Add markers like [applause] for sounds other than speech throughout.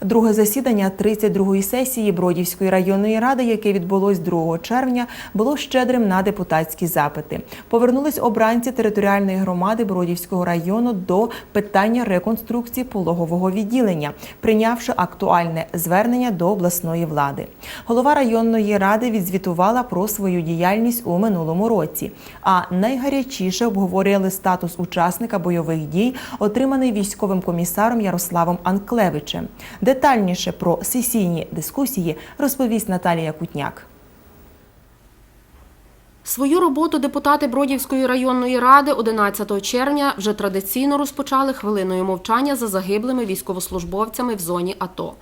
Друге засідання 32-ї сесії Бродівської районної ради, яке відбулось 2 червня, було щедрим на депутатські запити. Повернулись обранці територіальної громади Бродівського району до питання реконструкції пологового відділення, прийнявши актуальне звернення до обласної влади. Голова районної ради відзвітувала про свою діяльність у минулому році. А найгарячіше обговорювали статус учасника бойових дій, отриманий військовим комісаром Ярославом Анклевичем. Детальніше про сесійні дискусії розповість Наталія Кутняк. Свою роботу депутати Бродівської районної ради 11 червня вже традиційно розпочали хвилиною мовчання за загиблими військовослужбовцями в зоні АТО.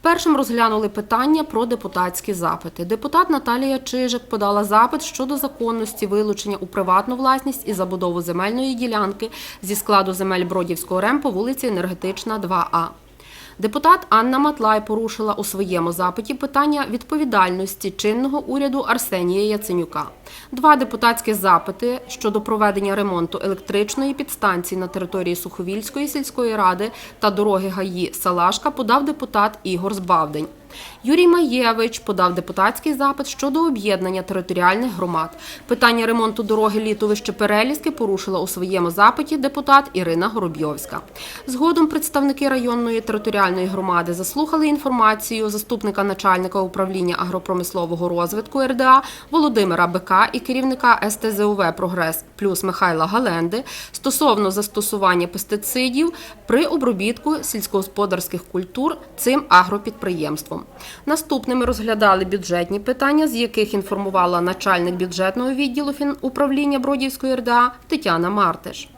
Першим розглянули питання про депутатські запити. Депутат Наталія Чижик подала запит щодо законності вилучення у приватну власність і забудову земельної ділянки зі складу земель Бродівського РЕМ по вулиці Енергетична 2А. Депутат Анна Матлай порушила у своєму запиті питання відповідальності чинного уряду Арсенія Яценюка. Два депутатські запити щодо проведення ремонту електричної підстанції на території Суховільської сільської ради та дороги ГАІ Салашка подав депутат Ігор Збавдень. Юрій Маєвич подав депутатський запит щодо об'єднання територіальних громад. Питання ремонту дороги літовище Переліски порушила у своєму запиті депутат Ірина Горобйовська. Згодом представники районної територіальної громади заслухали інформацію заступника начальника управління агропромислового розвитку РДА Володимира Бика і керівника СТЗУВ Прогрес плюс Михайла Галенди стосовно застосування пестицидів при обробітку сільськогосподарських культур цим агропідприємством. Наступними розглядали бюджетні питання, з яких інформувала начальник бюджетного відділу фінуправління Бродівської РДА Тетяна Мартиш.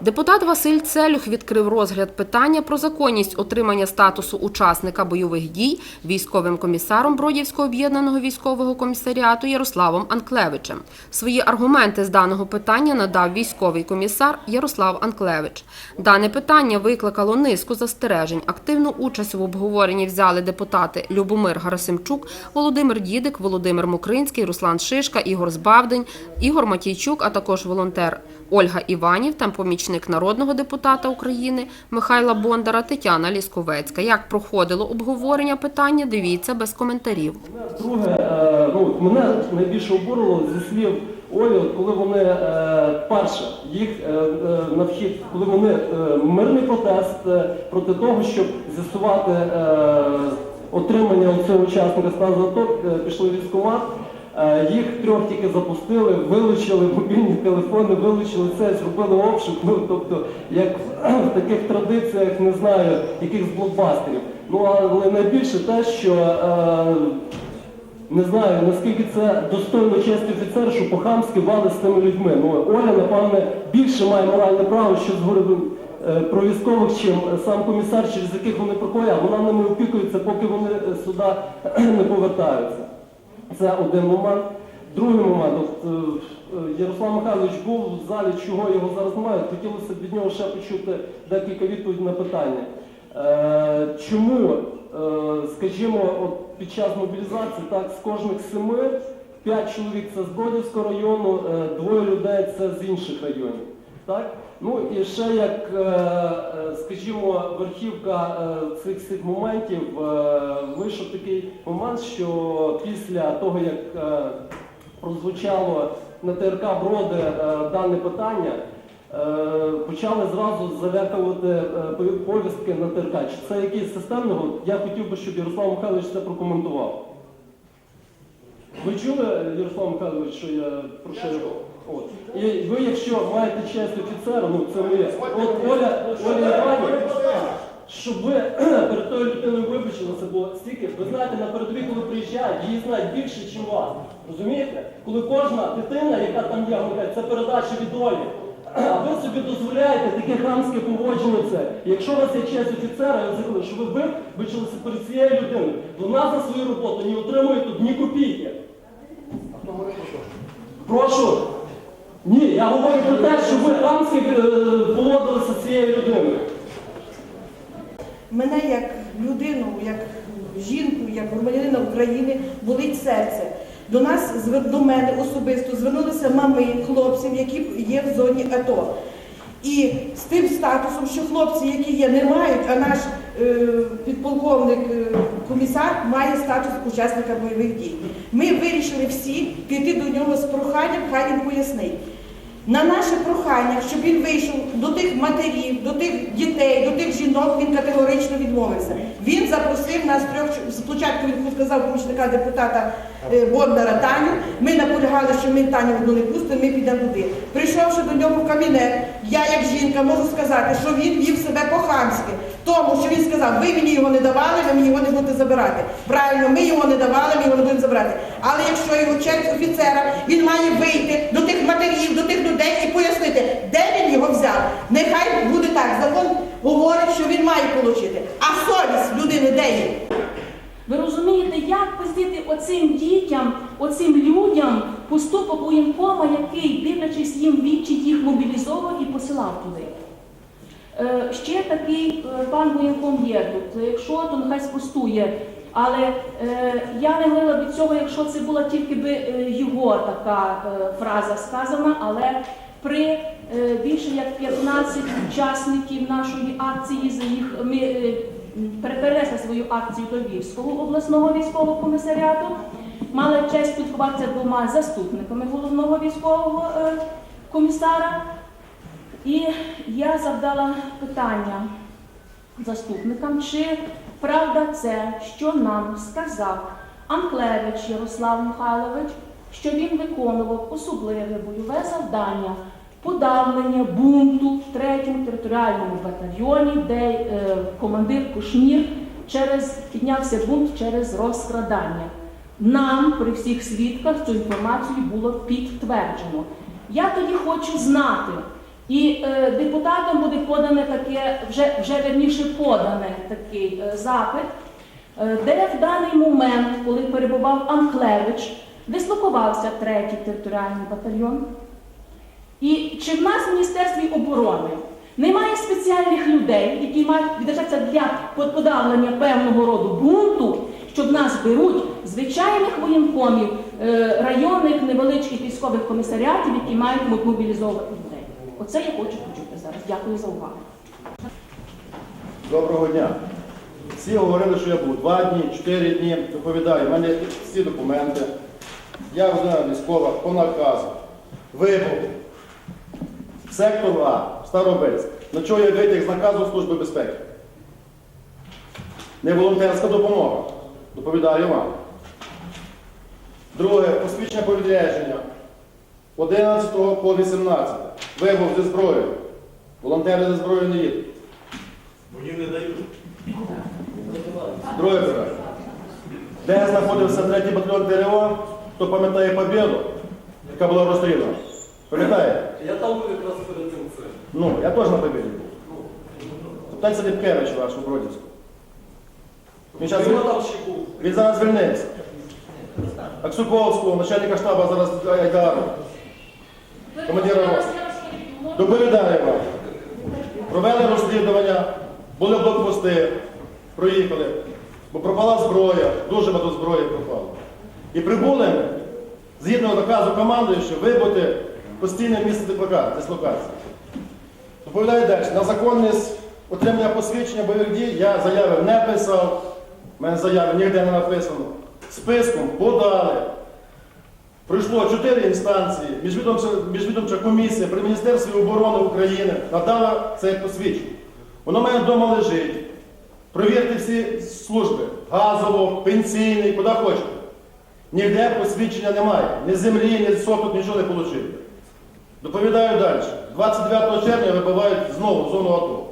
Депутат Василь Целюх відкрив розгляд питання про законність отримання статусу учасника бойових дій військовим комісаром Бродівського об'єднаного військового комісаріату Ярославом Анклевичем. Свої аргументи з даного питання надав військовий комісар Ярослав Анклевич. Дане питання викликало низку застережень. Активну участь в обговоренні взяли депутати Любомир Гарасимчук, Володимир Дідик, Володимир Мокринський, Руслан Шишка, Ігор Збавдень, Ігор Матійчук, а також волонтер Ольга Іванів та помічник народного депутата України Михайла Бондара Тетяна Лісковецька. Як проходило обговорення питання, дивіться без коментарів. Друге, е, ну, мене найбільше обурило зі слів Олі, коли вони е, перше їх е, на вхід, коли вони мирний протест проти того, щоб з'ясувати отримання цього учасника стану АТО, пішли військкомат. Е, Їх трьох тільки запустили, вилучили мобільні телефони, вилучили це, зробили обшук. Ну тобто, як [clears throat] в таких традиціях, не знаю, якихось блокбастерів. Ну але найбільше те, що е, не знаю, наскільки це достойно честі офіцера, що по-хамськи вали з тими людьми. Ну, Оля, напевне, більше має моральне право, що згорив е, про військових, чим сам комісар, через яких вони проходять, а вона ними опікується, поки вони е, сюди [clears throat] не повертаються. Це один момент. Другий момент, от, е, е, Ярослав Михайлович був в залі, чого його зараз немає. Хотілося б від нього ще почути декілька відповідей на питання. Е, чому, скажімо, от під час мобілізації так, з кожних семи, п'ять чоловік це з Бродівського району, двоє людей це з інших районів. Так? Ну і ще як, е, е, скажімо, верхівка е, цих всіх моментів вийшов такий момент, що після того, як прозвучало на ТРК Броди дане питання, почали зразу залякувати повістки на ТРК. Чи це якийсь системного? Я хотів би, щоб Ярослав Михайлович це прокоментував. Ви чули, Ярослав Михайлович, що я про що От. І ви, якщо маєте честь офіцера, ну це моє. От Оля, Оля Іванів, щоб ви [clears throat] перед тою людиною вибачилися, бо стільки, ви знаєте, на передовій, коли приїжджають, її знають більше, ніж вас. Розумієте? Коли кожна дитина, яка там є, говорять, це передача від Олі. А ви собі дозволяєте таке хамське поводження це. Якщо у вас є честь офіцера, я закликаю, щоб ви вибачилися перед цією людиною. Вона за свою роботу не отримує тут ні копійки. Прошу. Я говорю про те, що ви хамськи е, поводилися з цією людиною. Мене як людину, як жінку, як громадянина України болить серце. До нас до мене особисто звернулися мами хлопців, які є в зоні АТО. І з тим статусом, що хлопці, які є, не мають, а наш е, підполковник е, комісар має статус учасника бойових дій. Ми вирішили всі піти до нього з проханням, хай він пояснить. На наше прохання, щоб він вийшов до тих матерів, до тих дітей, до тих жінок, він категорично відмовився. Він запросив нас трьох. Спочатку він сказав помічника депутата е, Бондара Таню. Ми наполягали, що ми Таню не пустимо, ми підемо туди. Прийшовши до нього в кабінет, я як жінка можу сказати, що він вів себе по-хамськи. Тому що він сказав, ви мені його не давали, ви мені його не будете забирати. Правильно, ми його не давали, ми його не будемо забирати. Але якщо його честь офіцера, він має вийти до тих матерів, до тих людей і пояснити, де він його взяв. Нехай буде так. Закон говорить, що він має отримати. А совість людини де є? Як пояснити оцим дітям, оцим людям поступок воєнкома, який, дивлячись їм вічі, їх мобілізовував і посилав туди. Е, ще такий е, пан воєнком є тут. Якщо, то нехай спустує. Але е, я не говорила від цього, якщо це була тільки би е, його така е, фраза сказана, але при е, більше як 15 учасників нашої акції за їх ми е, перенесли свою акцію до Львівського обласного військового комісаріату. Мали честь спілкуватися двома заступниками головного військового е, комісара. І я завдала питання заступникам, чи правда це, що нам сказав Анклевич Ярослав Михайлович, що він виконував особливе бойове завдання подавлення бунту в 3-му територіальному батальйоні, де е, командир Кушнір через піднявся бунт через розкрадання. Нам при всіх свідках цю інформацію було підтверджено. Я тоді хочу знати, і е, депутатам буде подане таке, вже, вже верніше подане такий е, запит, е, де в даний момент, коли перебував Анклевич, дислокувався третій територіальний батальйон. І чи в нас в Міністерстві оборони немає спеціальних людей, які мають віддаватися для подавлення певного роду бунту, що в нас беруть звичайних воєнкомів, е, районних невеличких військових комісаріатів, які мають мобілізовувати людей? Оце я хочу почути зараз. Дякую за увагу. Доброго дня. Всі говорили, що я був два дні, чотири дні. Доповідаю, в мене всі документи. Я вже військова по наказу. Вибув. Сектор А, Старобельськ. На чого я витяг з наказу Служби безпеки? Не волонтерська допомога. Доповідаю вам. Друге, посвідчення по відрядження. 11 по 18. Вибув зі зброєю. Волонтери зі зброєю не їдуть. Вони не дають. Друге питання. Де знаходився третій батальйон ТРО, хто пам'ятає побіду, яка була розстріляна? Пам'ятаєте? Я там був якраз перед цим це. Ну, я теж на побіді був. Питайте Ліпкевича вашу Бродівську. Він, щас- Він там ще був. він зараз звільнився. Аксуковського, начальника штабу зараз Айдару. Командира роти. Доповідаю вам. Провели розслідування, були блокпости, проїхали, бо пропала зброя, дуже багато зброї пропало. І прибули згідно наказу командуючи, вибути постійне місце дислока- дислокації. Доповідаю далі. На законність отримання посвідчення бойових дій я заяви не писав, в мене заяви ніде не написано. Списком подали. Пройшло чотири інстанції, міжвідомча, міжвідомча комісія при Міністерстві оборони України надала це посвідчення. Воно в мене вдома лежить. Провірте всі служби. Газово, пенсійний, куди хочете. Ніде посвідчення немає. Ні землі, ні соток, нічого не отримали. Доповідаю далі. 29 червня вибивають знову зону АТО.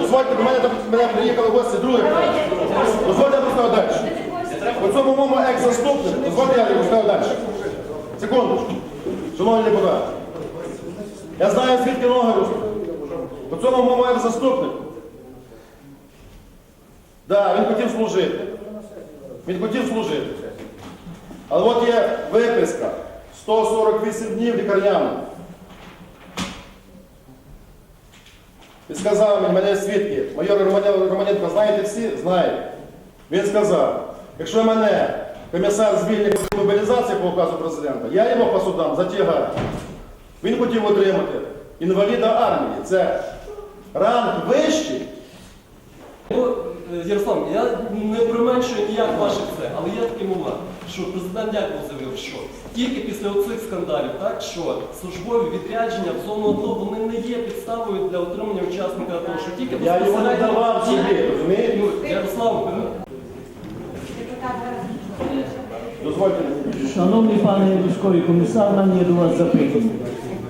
Дозвольте, до мене, мене приїхали гості, друге. Дозвольте, я розкажу далі. По цьому моєму екс-заступнику, дозвольте, я розкажу далі. Секундочку. Шановні депутати. Я знаю, звідки ноги ростуть. По цьому моєму екс-заступнику. Так, він хотів служити. Він хотів служити. Але от є виписка 148 днів лікарнями. І сказав мені, мене свідки, майор Романенко, знаєте всі? Знаєте. Він сказав, якщо мене комісар звільнення мобілізації по указу президента, я його по судам затягаю. Він хотів отримати інваліда армії. Це ранг вищий. Ну, е, Ярослав, я не применшую ніяк ваших це, але є такий момент, що президент Дяков заявив, що тільки після оцих скандалів, так що службові відрядження в зону АТО вони не є підставою для отримання учасника АТО, що тільки Я його не давав собі, розумієте? Ну, Ярослав, Дозвольте. Шановний пане військовий комісар, в мене є до вас запитання.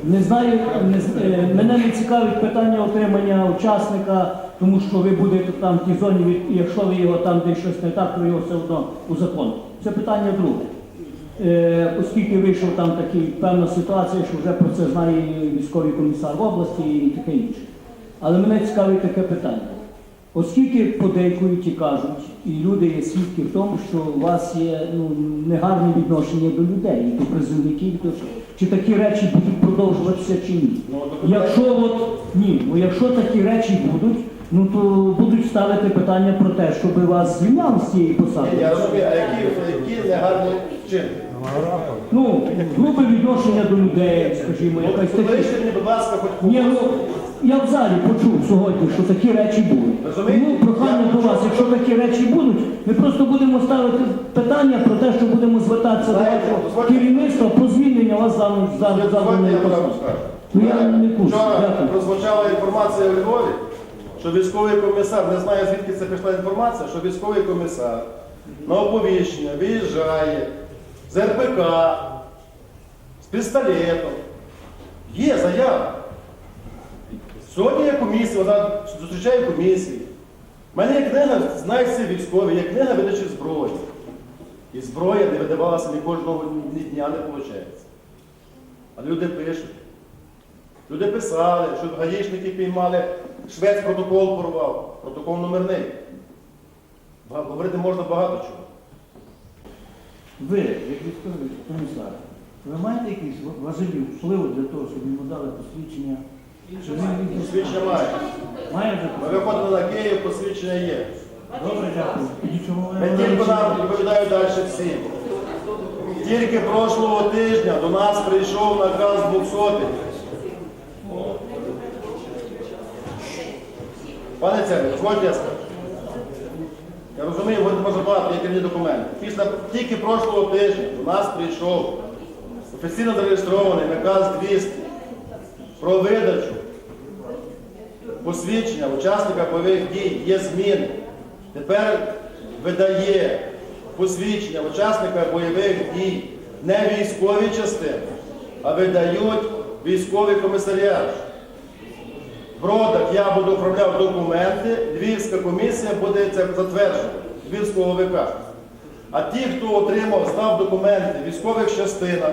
Не знаю, не, е, мене не цікавить питання отримання учасника, тому що ви будете там в тій зоні, якщо ви його там десь щось не так, то його все одно у закон. Це питання друге. Е, оскільки вийшов там такий певна ситуація, що вже про це знає військовий комісар в області і таке інше. Але мене цікавить таке питання. Оскільки подейкують і кажуть, і люди є свідки в тому, що у вас є ну, негарне відношення до людей, до призовників, то чи такі речі будуть продовжуватися чи ні? Ну, Якщо от ні, ну якщо такі речі будуть, ну то будуть ставити питання про те, щоб вас звільняли з цієї посади. Я розумію, а які, які негарні вчинки? Ну, грубе відношення до людей, скажімо, якась такі. Виріште мені, будь ласка, хоч Ні, ну я в залі почув сьогодні, що такі речі будуть. Розумієте? Тому прохання Я до вас, почув. якщо такі речі будуть, ми просто будемо ставити питання про те, що будемо звертатися до Знаєте, вашого дозвольте- керівництва про звільнення вас за за Дозвольте, заданої вам посади. скажу. Ну я не курс. Вчора Дякую. прозвучала інформація у Львові, що військовий комісар, не знаю звідки це прийшла інформація, що військовий комісар на оповіщення виїжджає з РПК, з пістолетом. Є заява. Сьогодні є комісія, вона зустрічає комісії. У мене є книга, всі військові, є книга видачі зброї. І зброя не видавалася ні кожного ні дня не виходить. А люди пишуть. Люди писали, що гаїшники піймали, швець протокол порвав, протокол номерний. Говорити можна багато чого. Ви, як військовий комісар, ви маєте якийсь важелів впливу для того, щоб йому дали посвідчення? Він Посвідчення має. Має вже Ми виходили на Київ, посвідчення є. Добре, дякую. Не не тільки нам відповідаю далі всім. Тільки прошлого тижня до нас прийшов наказ 200. Пане Церне, дозвольте я скажу. Я розумію, ви може багато, є керівні документи. Після тільки прошлого тижня до нас прийшов офіційно зареєстрований наказ 200 про видачу посвідчення учасника бойових дій є зміни. Тепер видає посвідчення учасника бойових дій не військові частини, а видають військовий комісаріат. В родах я буду оформляв документи, Львівська комісія буде це затверджувати, Львівського ОВК. А ті, хто отримав, здав документи в військових частинах,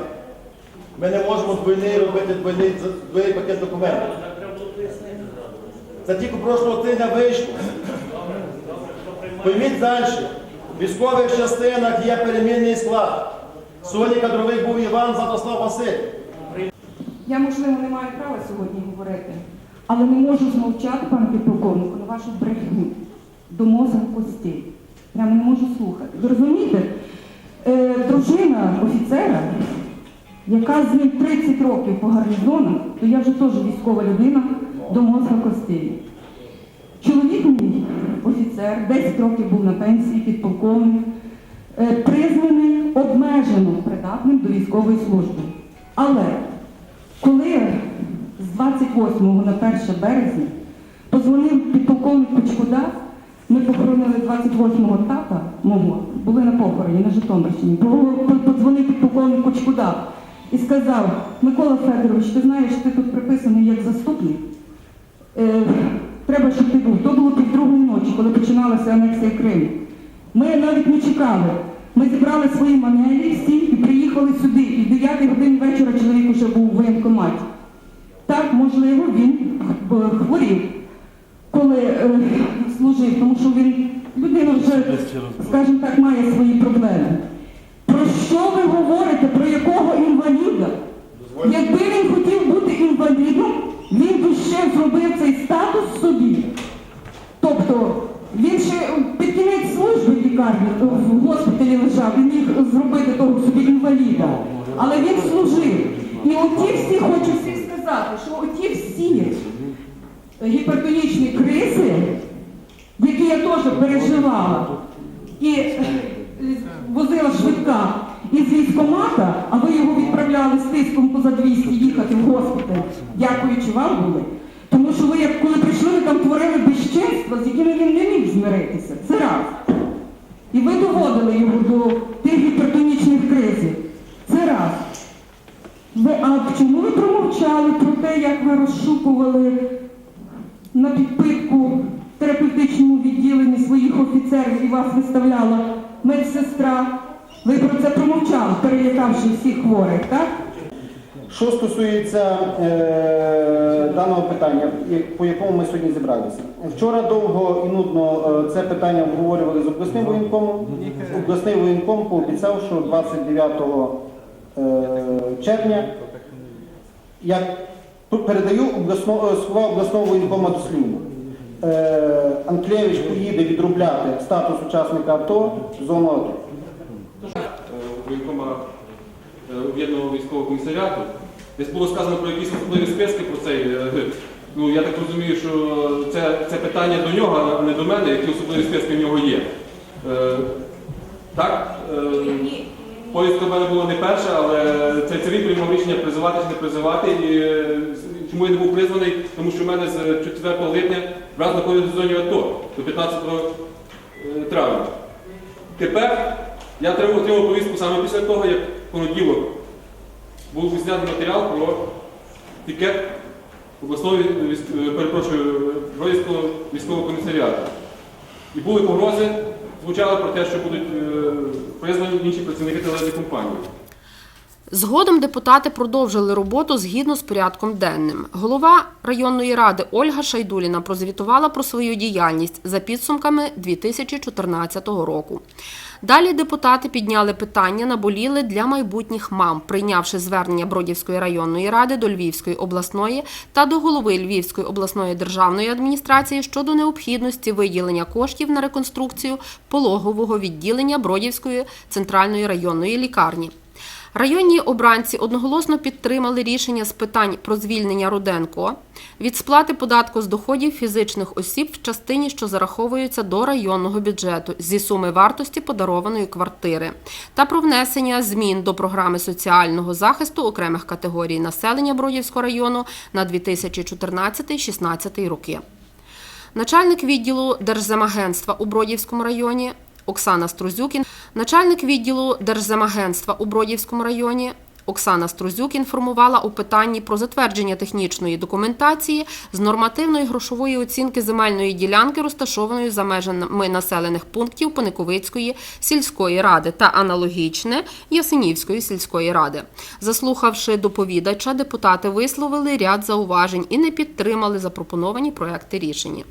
ми не можемо двойний робити двойний, двойний пакет документів. Це тільки прошлого тижня вийшло. Пойміть далі. В військових частинах є перемінний склад. Сьогодні кадровий був Іван Затослав Василь. Я, можливо, не маю права сьогодні говорити, але не можу змовчати, пане підполковнику, на вашу брехню до мозга костей. Прямо не можу слухати. Ви розумієте, е, дружина офіцера, яка з ним 30 років по гарнізонам, то я вже теж військова людина до мозга костей. Чоловік мій, офіцер, 10 років був на пенсії, підполковник, е, признаний обмежено придатним до військової служби. Але коли 28 на 1 березня позвонив підполковник Кучкуда, ми похоронили 28-го тата мого, були на похороні на Житомирщині. По- Подзвонив підполковник Кучкуда і сказав, Микола Федорович, ти знаєш, ти тут приписаний як заступник. Е, треба, щоб ти був. То було пів другої ночі, коли починалася анексія Криму. Ми навіть не чекали. Ми зібрали свої манелі всі і приїхали сюди. І в 9 годині вечора чоловік уже був у воєнкоматі. Так, можливо, він е, хворів, коли е, служив, тому що він людина вже, скажімо так, має свої проблеми. Про що ви говорите? Про якого інваліда? Якби він хотів бути інвалідом, він би ще зробив цей статус собі. Тобто він ще під кінець служби в лікарні в госпіталі лежав. він міг зробити того собі інваліда, але він служив. І оті всі, хочу всіх сказати, що оті всі гіпертонічні кризи, які я теж переживала, і е, возила швидка із військомата, а ви його відправляли з тиском поза 200 їхати в госпіталь, дякуючи вам були. Тому що ви, коли прийшли, ви там творили безчинства, з якими він не міг змиритися. Це раз. І ви доводили його до тих гіпертонічних кризів. Це раз. Ви, а чому ви промовчали про те, як ви розшукували на підпитку в терапевтичному відділенні своїх офіцерів і вас виставляла медсестра? Ви про це промовчали, перелякавши всіх хворих, так? Що стосується е, даного питання, по якому ми сьогодні зібралися. Вчора довго і нудно е, це питання обговорювали з обласним воєнкомом. Обласний воєнком пообіцяв, що 29 е, червня я передаю обласно, е, слова обласного воєнкома дослівно. Е, Анклевич поїде відробляти статус учасника АТО в зону АТО. воєнкома е, об'єднаного військового комісаріату. Десь було сказано про якісь особливі списки про цей. е, Ну, я так розумію, що це, це питання до нього, а не до мене, які особливі списки в нього є. Е, так? Е, Поїздка в мене була не перша, але це, це приймав рішення призивати чи не призивати. І е, чому я не був призваний? Тому що в мене з 4 липня раз знаходиться в зоні АТО до 15 е, травня. Тепер я отримав отримав повістку саме після того, як в понеділок був знятий матеріал про пікет обласного е, перепрошую, військового комісаріату. І були погрози, звучали про те, що будуть е, призвані інші працівники телерадіокомпанії. Згодом депутати продовжили роботу згідно з порядком денним. Голова районної ради Ольга Шайдуліна прозвітувала про свою діяльність за підсумками 2014 року. Далі депутати підняли питання, наболіли для майбутніх мам, прийнявши звернення Бродівської районної ради до Львівської обласної та до голови Львівської обласної державної адміністрації щодо необхідності виділення коштів на реконструкцію пологового відділення Бродівської центральної районної лікарні. Районні обранці одноголосно підтримали рішення з питань про звільнення Руденко від сплати податку з доходів фізичних осіб в частині, що зараховуються до районного бюджету зі суми вартості подарованої квартири, та про внесення змін до програми соціального захисту окремих категорій населення Бродівського району на 2014-16 роки. Начальник відділу Держземагентства у Бродівському районі Оксана Струзюкін, начальник відділу Держземагентства у Бродівському районі Оксана Струзюк інформувала у питанні про затвердження технічної документації з нормативної грошової оцінки земельної ділянки, розташованої за межами населених пунктів Пониковицької сільської ради та аналогічне Ясенівської сільської ради. Заслухавши доповідача, депутати висловили ряд зауважень і не підтримали запропоновані проекти рішення.